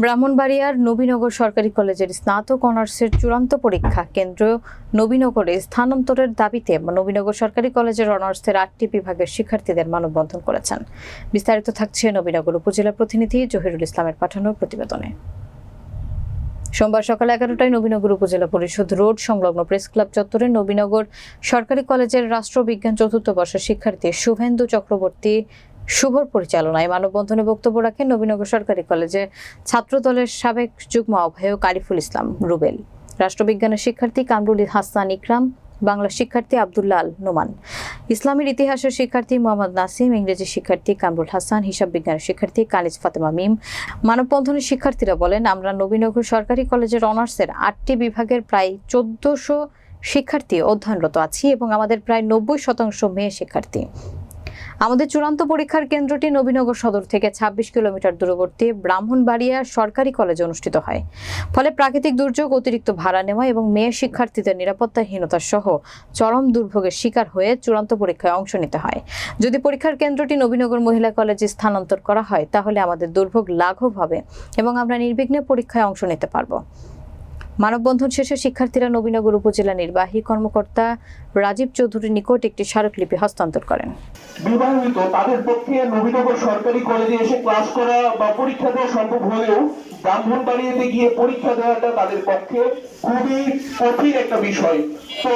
ব্রাহ্মণবাড়িয়ার নবীনগর সরকারি কলেজের স্নাতক অনার্সের চূড়ান্ত পরীক্ষা কেন্দ্র নবীনগরে স্থানান্তরের দাবিতে নবীনগর সরকারি কলেজের অনার্সের আটটি বিভাগের শিক্ষার্থীদের মানববন্ধন করেছেন। বিস্তারিত থাকছে নবীনগর উপজেলা প্রতিনিধি জহিরুল ইসলামের পাঠানো প্রতিবেদনে। সোমবার সকাল এগারোটায় নবীনগর উপজেলা পরিষদ রোড সংলগ্ন প্রেস ক্লাব চত্বরে নবীনগর সরকারি কলেজের রাষ্ট্রবিজ্ঞান চতুর্থ বর্ষের শিক্ষার্থী শুভেন্দু চক্রবর্তী শুভর পরিচালনায় মানববন্ধনে বক্তব্য রাখেন নবীনগর সরকারি কলেজের ছাত্রদলের সাবেক যুগ্ম আহ্বায়ক আরিফুল ইসলাম রুবেল। রাষ্ট্রবিজ্ঞানের শিক্ষার্থী কামরুল হাসান ইকরাম, বাংলা শিক্ষার্থী আব্দুল্লাহ আল নোমান। ইসলামের ইতিহাসের শিক্ষার্থী মোহাম্মদ নাসিম, ইংরেজি শিক্ষার্থী কামরুল হাসান, হিসাব বিজ্ঞানের শিক্ষার্থী কালিজ ফাতেমা মিম। মানববন্ধনের শিক্ষার্থীরা বলেন, আমরা নবীনগর সরকারি কলেজের অনার্সের আটটি বিভাগের প্রায় চোদ্দশো শিক্ষার্থী অধ্যয়নরত আছি এবং আমাদের প্রায় নব্বই শতাংশ মেয়ে শিক্ষার্থী। আমাদের চূড়ান্ত পরীক্ষার কেন্দ্রটি নবীনগর সদর থেকে ২৬ কিলোমিটার দূরবর্তী ব্রাহ্মণবাড়িয়া সরকারি কলেজে অনুষ্ঠিত হয়। ফলে প্রাকৃতিক দুর্যোগ, অতিরিক্ত ভাড়া নেওয়া এবং মেয়ে শিক্ষার্থীদের নিরাপত্তাহীনতা সহ চরম দুর্ভোগের শিকার হয়ে চূড়ান্ত পরীক্ষায় অংশ নিতে হয়। যদি পরীক্ষার কেন্দ্রটি নবীনগর মহিলা কলেজে স্থানান্তর করা হয়, তাহলে আমাদের দুর্ভোগ লাঘব হবে এবং আমরা নির্বিঘ্নে পরীক্ষায় অংশ নিতে পারব। মানববন্ধন শেষে শিক্ষার্থীরা নবীনগর উপজেলা নির্বাহী কর্মকর্তা রাজীব চৌধুরীর নিকট একটি স্মারকলিপি হস্তান্তর করেন। বিবাহিত, তাদের পক্ষে নবীনগর সরকারি কলেজে এসে ক্লাস করা বা পরীক্ষা দেওয়া সম্ভব হলেও ব্রাহ্মণবাড়িয়াতে গিয়ে পরীক্ষা দেওয়াটা তাদের পক্ষে খুবই কঠিন একটা বিষয়। তো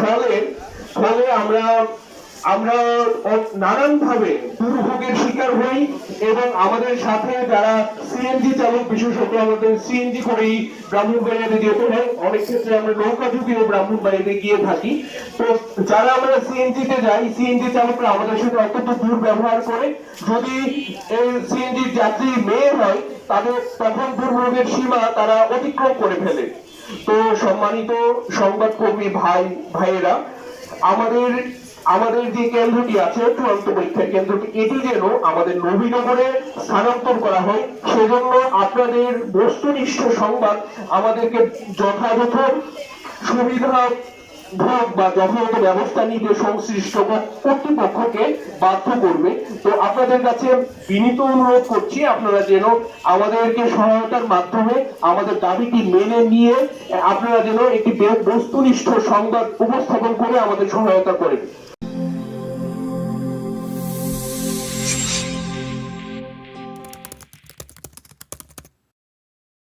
ফলে ফলে আমরা আমরা নানান ভাবে দুর্ভোগের শিকার হই এবং আমাদের সাথে যারা সিএনজি চালক বিশেষত আমাদের সিএনজি করেই ব্রাহ্মণবাড়িয়াতে যেতে হয়। অনেক ক্ষেত্রে আমরা নৌকা যুগেও ব্রাহ্মণবাড়িয়াতে গিয়ে থাকি। তো যারা আমরা সিএনজি তে যাই সিএনজি চালকরা আমাদের সাথে অত্যন্ত দুর্ব্যবহার করে। যদি এই সিএনজি যাত্রী মেয়ে হয়, তাদের তখন দুর্ভোগের সীমা তারা অতিক্রম করে ফেলে। তো সম্মানিত সংবাদকর্মী ভাই, ভাইয়েরা, আমাদের আমাদের যে কেন্দ্রটি আছে, চূড়ান্ত পরীক্ষার কেন্দ্রটি, এটি যেন আমাদের নবীনগরে স্থানান্তর করা হয়। সেজন্য আপনাদের বস্তুনিষ্ঠ সংবাদ আমাদেরকে যথাযথ সুবিধা ভোগ বা যথাযথ ব্যবস্থা নিতে সংশ্লিষ্ট কর্তৃপক্ষকে বাধ্য করবে। তো আপনাদের কাছে বিনীত অনুরোধ করছি, আপনারা যেন আমাদেরকে সহায়তার মাধ্যমে আমাদের দাবিটি মেনে নিয়ে, আপনারা যেন একটি বস্তুনিষ্ঠ সংবাদ উপস্থাপন করে আমাদের সহায়তা করেন।